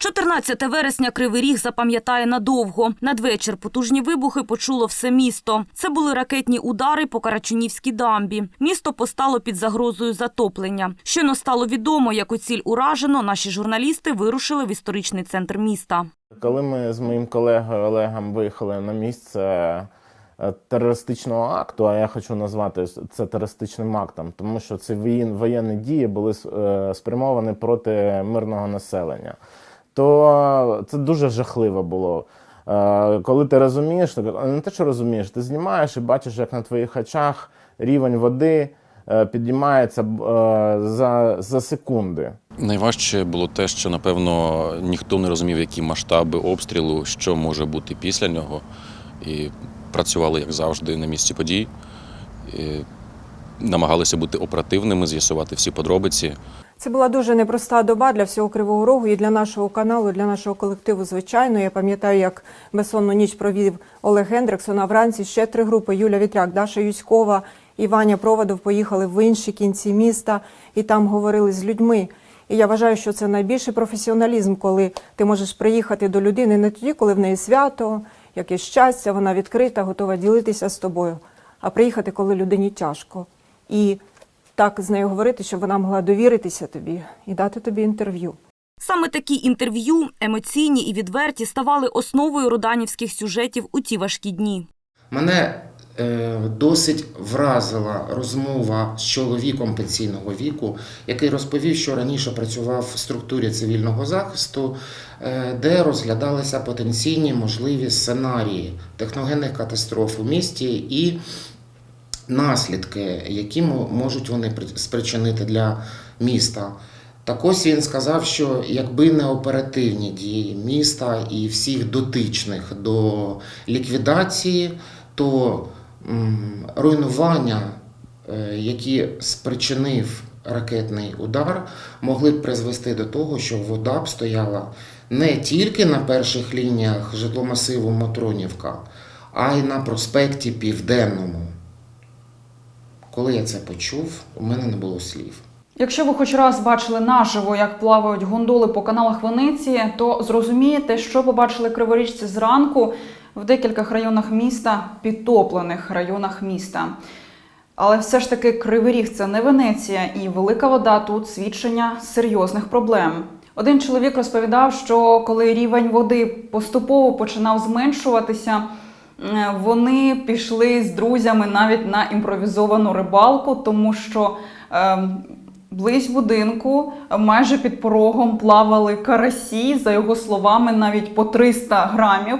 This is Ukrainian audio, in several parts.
14 вересня Кривий Ріг запам'ятає надовго. Надвечір потужні вибухи почуло все місто. Це були ракетні удари по Карачунівській дамбі. Місто постало під загрозою затоплення. Щойно стало відомо, яку ціль уражено, наші журналісти вирушили в історичний центр міста. Коли ми з моїм колегою Олегом виїхали на місце е, терористичного акту, а я хочу назвати це терористичним актом, тому що ці воєнні дії були е, спрямовані проти мирного населення, то це дуже жахливо було. Коли ти розумієш, так, не те, що розумієш, ти знімаєш і бачиш, як на твоїх очах рівень води е, піднімається е, за, за секунди. Найважче було те, що напевно ніхто не розумів, які масштаби обстрілу, що може бути після нього. І працювали, як завжди, на місці подій. І намагалися бути оперативними, з'ясувати всі подробиці. Це була дуже непроста доба для всього Кривого Рогу і для нашого каналу, і для нашого колективу. Звичайно, я пам'ятаю, як безсонну ніч провів Олег Гендриксон. А вранці ще три групи: Юля Вітряк, Даша Юськова і Ваня Проводов поїхали в інші кінці міста і там говорили з людьми. І я вважаю, що це найбільший професіоналізм, коли ти можеш приїхати до людини не тоді, коли в неї свято, якесь щастя, вона відкрита, готова ділитися з тобою, а приїхати, коли людині тяжко. І так з нею говорити, щоб вона могла довіритися тобі і дати тобі інтерв'ю. Саме такі інтерв'ю, емоційні і відверті, ставали основою роданівських сюжетів у ті важкі дні. Мене е, досить вразила розмова з чоловіком пенсійного віку, який розповів, що раніше працював в структурі цивільного захисту, е, де розглядалися потенційні можливі сценарії техногенних катастроф у місті і наслідки, які мо- можуть вони при- спричинити для міста. Так ось він сказав, що якби не оперативні дії міста і всіх дотичних до ліквідації, то руйнування, е, які спричинив ракетний удар, могли б призвести до того, що вода б стояла не тільки на перших лініях житломасиву Матронівка, а й на проспекті Південному. Коли я це почув, у мене не було слів. Якщо ви хоч раз бачили наживо, як плавають гондоли по каналах Венеції, то зрозумієте, що побачили криворіжці зранку в декількох районах міста, підтоплених районах міста. Але все ж таки Кривий Ріг – це не Венеція, і велика вода тут свідчення серйозних проблем. Один чоловік розповідав, що коли рівень води поступово починав зменшуватися, вони пішли з друзями навіть на імпровізовану рибалку, тому що е, близь будинку е, майже під порогом плавали карасі, за його словами, навіть по 300 грамів.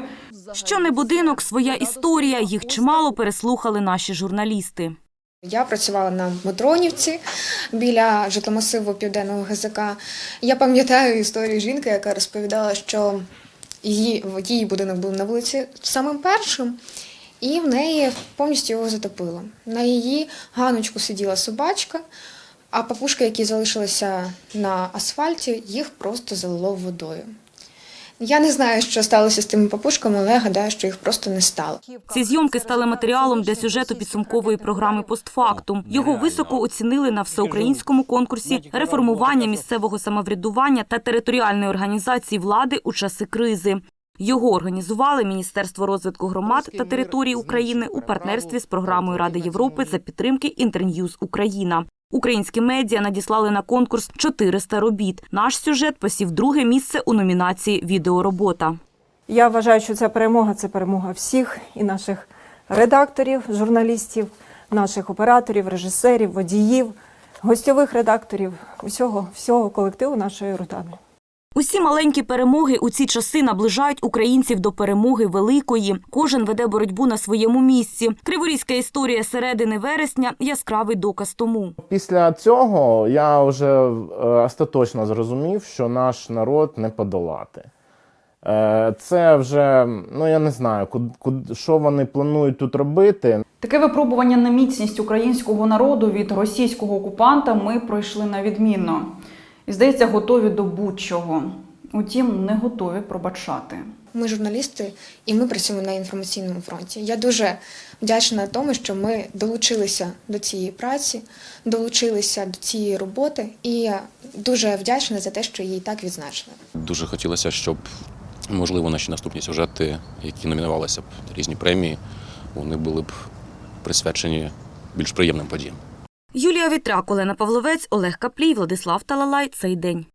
Що не будинок, своя історія. Їх чимало переслухали наші журналісти. Я працювала на Матронівці біля житломасиву південного ГЗК. Я пам'ятаю історію жінки, яка розповідала, що її, її будинок був на вулиці самим першим, і в неї повністю його затопило. На її ганочку сиділа собачка, а папушки, які залишилися на асфальті, їх просто залило водою. Я не знаю, що сталося з тими папушками, але гадаю, що їх просто не стало. Ці зйомки стали матеріалом для сюжету підсумкової програми «Постфактум». Його високо оцінили на всеукраїнському конкурсі реформування місцевого самоврядування та територіальної організації влади у часи кризи. Його організували Міністерство розвитку громад та територій України у партнерстві з програмою Ради Європи за підтримки Інтерньюз Україна. Українські медіа надіслали на конкурс 400 робіт. Наш сюжет посів друге місце у номінації Відеоробота. Я вважаю, що ця перемога це перемога всіх і наших редакторів, журналістів, наших операторів, режисерів, водіїв, гостьових редакторів, усього, всього колективу нашої ротани. Усі маленькі перемоги у ці часи наближають українців до перемоги великої. Кожен веде боротьбу на своєму місці. Криворізька історія середини вересня яскравий доказ тому. Після цього я вже е, остаточно зрозумів, що наш народ не подолати. Е, Це вже, ну я не знаю, куд, куд, що вони планують тут робити. Таке випробування на міцність українського народу від російського окупанта ми пройшли на відмінно. І, здається, готові до будь-чого. Утім, не готові пробачати. Ми журналісти, і ми працюємо на інформаційному фронті. Я дуже вдячна тому, що ми долучилися до цієї праці, долучилися до цієї роботи, і я дуже вдячна за те, що її так відзначили. Дуже хотілося, щоб можливо наші наступні сюжети, які номінувалися б різні премії, вони були б присвячені більш приємним подіям. Юлія Вітрак, Олена Павловець, Олег Каплій, Владислав Талалай. Цей день.